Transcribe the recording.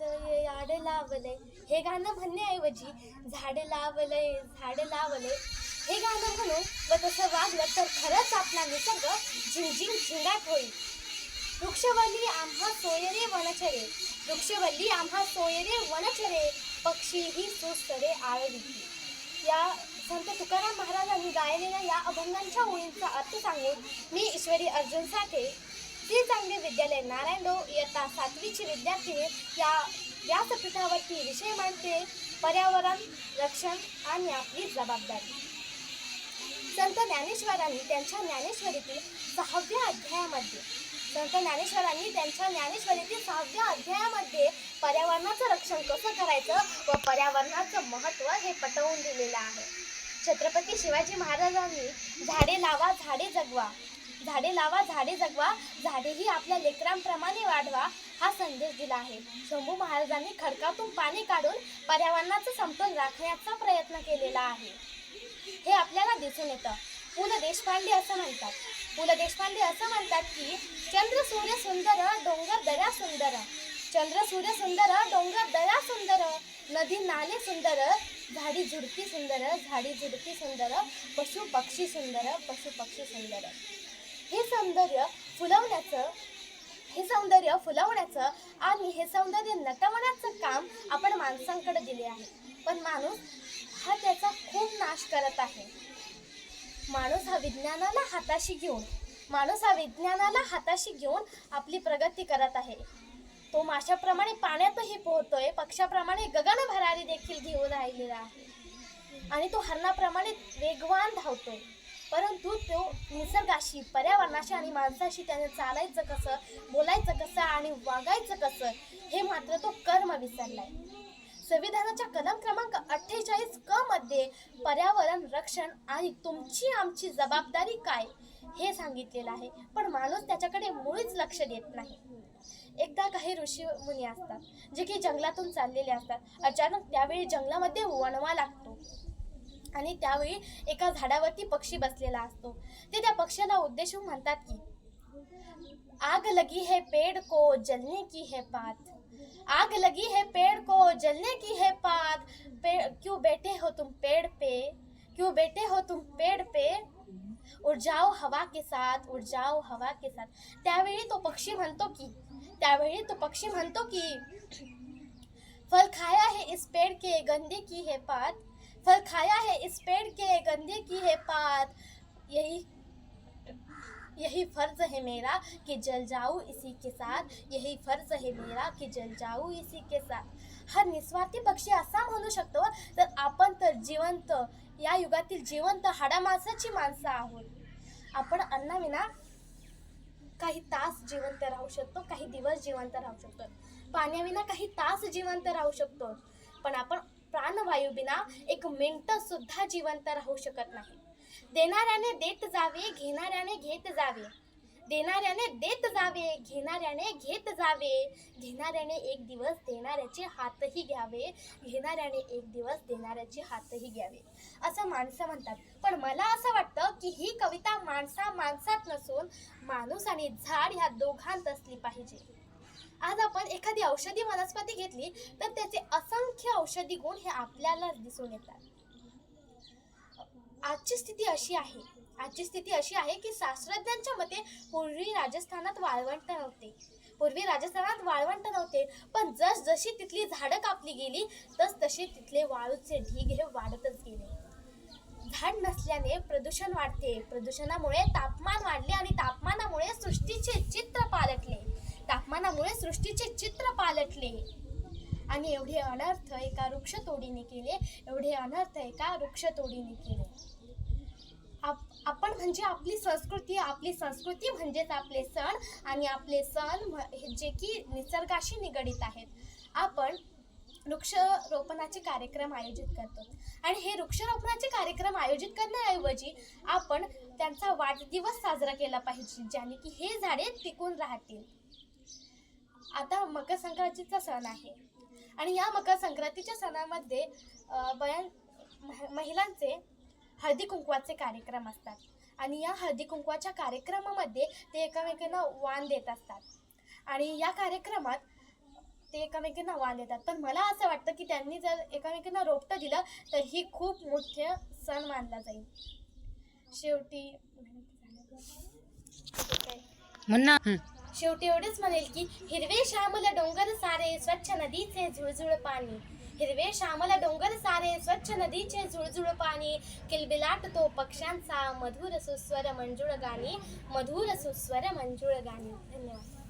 लावलंय याड लावलंय. हे गाणं म्हणण्याऐवजी झाड लावलंय झाड लावलंय. हे गाणं म्हणू व तसं वागलं तर खरंच आपला निसर्ग झिंझिंग झिंगाट होईल. वृक्षवल्ली आम्हा सोयरे वनचरे वृक्षवल्ली आम्हा सोयरे वनचरे पक्षीही सुस्तरे आळविती या संत तुकाराम महाराजांनी गायलेल्या या अभंगांच्या ओळींचा अर्थ सांगून मी ईश्वरी अर्जुन साठे श्री चांगले विद्यालय नारायणडो इयत्ता सातवीची विद्यार्थिनी या व्यासपीठावरती विषय मांडते. पर्यावरण रक्षण आणि आपली जबाबदारी. संत ज्ञानेश्वरांनी त्यांच्या ज्ञानेश्वरीतील सहाव्या अध्यायामध्ये संत ज्ञानेश्वरांनी त्यांच्या ज्ञानेश्वरीतील सहाव्या अध्यायामध्ये पर्यावरणाचं रक्षण कसं करायचं व पर्यावरणाचं महत्त्व हे पटवून दिलेलं आहे. छत्रपती शिवाजी महाराजांनी झाडे लावा झाडे जगवा झाडे लावा झाडे जगवा झाडेही आपल्या लेकरांप्रमाणे वाढवा हा संदेश दिला आहे. शंभू महाराजांनी खडकातून पाणी काढून पर्यावरणाचं समतोल राखण्याचा प्रयत्न केलेला आहे. हे आपल्याला दिसून येतं. पु ल देशपांडे असं म्हणतात. पु ल देशपांडे असं म्हणतात की चंद्र सूर्य सुंदर डोंगर दऱ्या सुंदर. चंद्र सूर्य सुंदर डोंगर दऱ्या सुंदर. नदी नाले सुंदर. झाडी झुडपी सुंदर. झाडी झुडपी सुंदर. पशु पक्षी सुंदर. पशु पक्षी सुंदर. हे सौंदर्य फुलवण्याचं हे सौंदर्य फुलवण्याचं आणि हे सौंदर्य नटवण्याचं काम आपण माणसांकडे दिले आहे. पण माणूस हा त्याचा खूप नाश करत आहे. माणूस हा विज्ञानाला हाताशी घेऊन माणूस हा विज्ञानाला हाताशी घेऊन आपली प्रगती करत आहे. तो माशाप्रमाणे पाण्यातही पोहतोय पक्षाप्रमाणे गगन भरारी देखील घेऊन राहिलेला आहे. आणि तो हरणाप्रमाणे वेगवान धावतोय. परंतु तो निसर्गाशी पर्यावरणाशी आणि माणसाशी त्याने चालायचं कसं बोलायचं कसं आणि वागायचं कसं हे मात्र तो कर्म विसरलाय. संविधानाच्या कलम क्रमांक अठ्ठेचाळीस क मध्ये पर्यावरण रक्षण आणि तुमची आमची जबाबदारी काय हे सांगितलेलं आहे. पण माणूस त्याच्याकडे मुळीच लक्ष देत नाही. एकदा काही ऋषी मुनी असतात जे की जंगलातून चाललेले असतात. अचानक त्यावेळी जंगलामध्ये वणवा लागतो. आणि त्यावेळी एका झाडावरती पक्षी बसलेला असतो. ते त्या पक्ष्याला उद्देशून म्हणतात की आग लगी है पेड़ को जलने की है बात आग लगी है पेड़ को जलने की है बात पेड़ क्यों बैठे हो तुम पेड़ पे? क्यों बैठे हो तुम पेड़ पे? उड़ जाओ हवा के साथ उड़ जाओ हवा के साथ. त्यावेळी तो पक्षी म्हणतो की त्यावेळी तो पक्षी म्हणतो की फल खाया है इस पेड़ के गंदे की है पात. फल खाया है इस पेड़ के गंदे की है पात। यही यही फर्ज है मेरा कि जल जाऊँ इसी के साथ। यही फर्ज है मेरा कि जल जाऊं इसी के साथ। हा निस्वार्थी पक्षी असा म्हणू शकतो तर आपण तर जिवंत या युगातील जिवंत हाडामासाची माणसं आहोत. आपण अन्नाविना काही तास जिवंत राहू शकतो काही दिवस जिवंत राहू शकतो. पाण्याविना काही तास जिवंत राहू शकतो. पण आपण प्राणवायू बिना एक मिनिट सुद्धा जिवंत राहू शकत नाही. देणाऱ्याने देत जावे घेणाऱ्याने घेत जावे. देणाऱ्याने देत जावे घेणाऱ्याने घेत जावे. घेणाऱ्याने एक दिवस देणाऱ्याचे हातही घ्यावे घेणाऱ्याने एक दिवस देणाऱ्याचे हातही घ्यावे. असं माणसं म्हणतात. पण मला असं वाटतं की ही कविता माणसा माणसात नसून माणूस आणि झाड ह्या दोघांत असली पाहिजे. आज आपण एखादी औषधी वनस्पती घेतली तर त्याचे असंख्य औषधी गुण हे आपल्याला दिसून येतात. आजची स्थिती अशी आहे. आजची स्थिती अशी आहे की शास्त्रज्ञांच्या मते पूर्वी राजस्थानात वाळवंट नव्हते. पूर्वी राजस्थानात वाळवंट नव्हते पण जस जशी तिथली झाडं कापली गेली तस तसे तिथले वाळूचे ढीग हे वाढतच गेले. झाड नसल्याने प्रदूषण वाढते. प्रदूषणामुळे तापमान वाढले आणि तापमानामुळे सृष्टीचे चित्र पालटले. तापमानामुळे सृष्टीचे चित्र पालटले. आणि एवढे अनर्थ एका वृक्षतोडीने केले एवढे अनर्थ एका वृक्षतोडीने केले. आप आपण म्हणजे आपली संस्कृती आपली संस्कृती म्हणजेच आपले सण आणि आपले सण हे जे की निसर्गाशी निगडीत आहेत. आपण वृक्षरोपणाचे कार्यक्रम आयोजित करतो. आणि हे वृक्षरोपणाचे कार्यक्रम आयोजित करण्याऐवजी आपण त्यांचा वाढदिवस साजरा केला पाहिजे ज्याने की हे झाडे टिकून राहतील. आता मकर संक्रांतीचा सण आहे. आणि या मकर संक्रांतीच्या सणामध्ये अ, बयान महिलांचे हळदी कुंकवाचे कार्यक्रम असतात. आणि या हळदी कुंकवाच्या कार्यक्रमामध्ये ते एकमेकांना वाण देत असतात. आणि या कार्यक्रमात ते एकमेकांना वाण देतात. पण मला असं वाटतं की त्यांनी जर एकमेकांना रोपटं दिलं तर ही खूप मोठे सण मानला जाईल. शेवटी म्हणा. शेवटी एवढंच म्हणेल की हिरवे श्यामल डोंगर सारे स्वच्छ नदीचे झुळझुळ पाणी. हिरवे श्यामला डोंगर सारे स्वच्छ नदीचे झुळझुळ पाणी. किलबिलाट तो पक्ष्यांचा मधुर सुस्वर मंजुळ गाणी. मधुर सुस्वर मंजुळ गाणी. धन्यवाद.